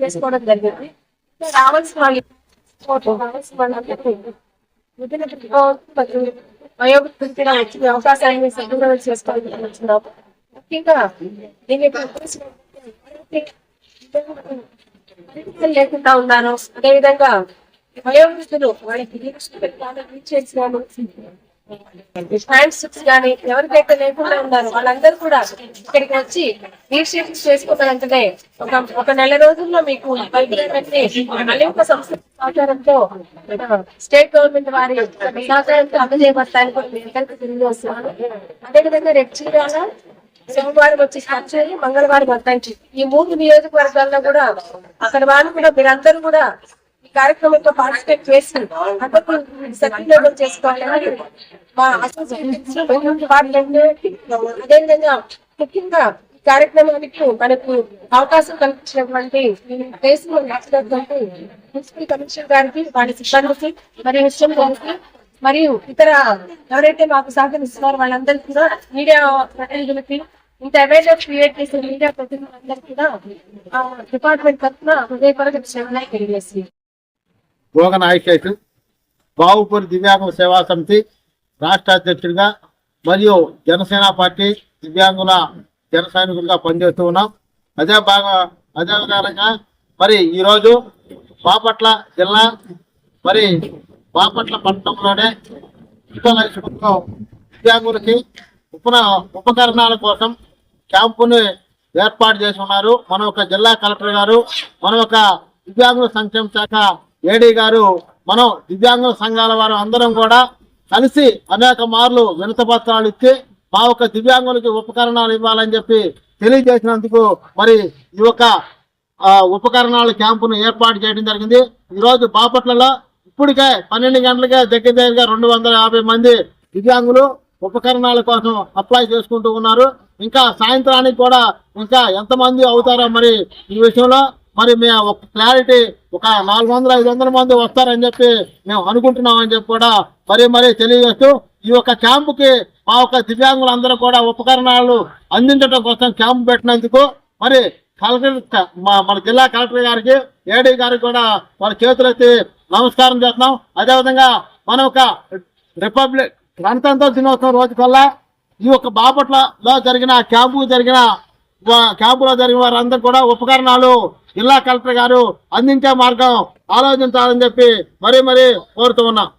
చేసుకోవడం జరిగింది రావాల్సిన వాళ్ళు రావాల్సిన వాళ్ళందరూ వయోవృత్తిగా వచ్చిన అవకాశాన్ని సద్వినియోగం చేసుకోవాలని వచ్చినాము ముఖ్యంగా దీన్ని ఎవరైతే లేకుండా ఉన్నారు అదేవిధంగా వయోవృద్ధులు వాళ్ళకి రీచ్ చేసినాము కానీ ఎవరికైతే లేకుండా ఉన్నారో వాళ్ళందరూ కూడా ఇక్కడికి వచ్చి రిజిస్ట్రేషన్ చేసుకున్నారంటే ఒక ఒక నెల రోజుల్లో మీకు మళ్ళీ ఒక సంస్థ సహకారంతో స్టేట్ గవర్నమెంట్ వారి సహకారంతో అందజేయబడతాయని కూడా మీ అందరికీ తెలియజేస్తున్నాను. అదేవిధంగా రేపు చీరాల సోమవారం వచ్చి స్టార్ట్ మంగళవారం వస్తాయి ఈ మూడు నియోజకవర్గాల్లో కూడా అక్కడ వాళ్ళు కూడా మీరందరూ కూడా ఈ కార్యక్రమంలో పార్టిసిపేట్ చేసి అందరూ సద్వినియోగం చేసుకోవాలని మా అసోసియేషన్ అదేవిధంగా ముఖ్యంగా ఈ కార్యక్రమానికి మనకు అవకాశం కల్పించినటువంటి దేశంలో నచ్చినటువంటి మున్సిపల్ కమిషనర్ గారికి వారి సిబ్బందికి మరియు విషయం గారికి మరియు ఇతర ఎవరైతే మాకు సహకరిస్తున్నారో వాళ్ళందరికీ కూడా మీడియా ప్రతినిధులకి ఇంత అవేర్నెస్ క్రియేట్ చేసిన మీడియా ప్రతినిధులందరూ కూడా ఆ డిపార్ట్మెంట్ తరఫున హృదయపూర్వక క్షమాపణ తెలియజేస్తుంది. భోగ నాయకేశు బావుపూరి దివ్యాంగ సేవా సమితి రాష్ట్ర అధ్యక్షుడిగా మరియు జనసేన పార్టీ దివ్యాంగుల జన సైనికులుగా పనిచేస్తూ ఉన్నాం. అదే బాగా అదే విధంగా మరి ఈరోజు బాపట్ల జిల్లా మరి బాపట్ల పట్టణంలోనే విశ్వలక్ష్మితో దివ్యాంగులకి ఉపన ఉపకరణాల కోసం క్యాంపుని ఏర్పాటు చేసి ఉన్నారు. మన ఒక జిల్లా కలెక్టర్ గారు మన ఒక దివ్యాంగుల సంక్షేమ శాఖ ఏడీ గారు మనం దివ్యాంగుల సంఘాల వారు అందరం కూడా కలిసి అనేక మార్లు వినతపత్రాలు ఇచ్చి మా యొక్క దివ్యాంగులకి ఉపకరణాలు ఇవ్వాలని చెప్పి తెలియజేసినందుకు మరి ఈ యొక్క ఉపకరణాల క్యాంపును ఏర్పాటు చేయడం జరిగింది. ఈరోజు బాపట్లలో ఇప్పటికే పన్నెండు గంటలకే దగ్గర దగ్గరగా రెండు వందల యాభై మంది దివ్యాంగులు ఉపకరణాల కోసం అప్లై చేసుకుంటూ ఉన్నారు. ఇంకా సాయంత్రానికి కూడా ఇంకా ఎంతమంది అవుతారో మరి ఈ విషయంలో మరి మేము ఒక క్లారిటీ ఒక నాలుగు వందల ఐదు వందల మంది వస్తారని చెప్పి మేము అనుకుంటున్నాం అని చెప్పి కూడా మరి మరి తెలియజేస్తూ ఈ యొక్క క్యాంపుకి మా యొక్క దివ్యాంగులందరూ కూడా ఉపకరణాలు అందించడం కోసం క్యాంపు పెట్టినందుకు మరి కలెక్టర్ మా మన జిల్లా కలెక్టర్ గారికి ఏడీ గారికి కూడా వాళ్ళ చేతులెత్తి నమస్కారం చేస్తున్నాం. అదేవిధంగా మన ఒక రిపబ్లిక్ గణతంత్ర దినోత్సవం రోజు కల్లా ఈ యొక్క బాపట్లలో జరిగిన క్యాంపు జరిగిన క్యాంపులో జరిగిన వారందరూ కూడా ఉపకరణాలు జిల్లా కలెక్టర్ గారు అందించే మార్గం ఆలోచించాలని చెప్పి మరీ మరీ కోరుతూ ఉన్నాం.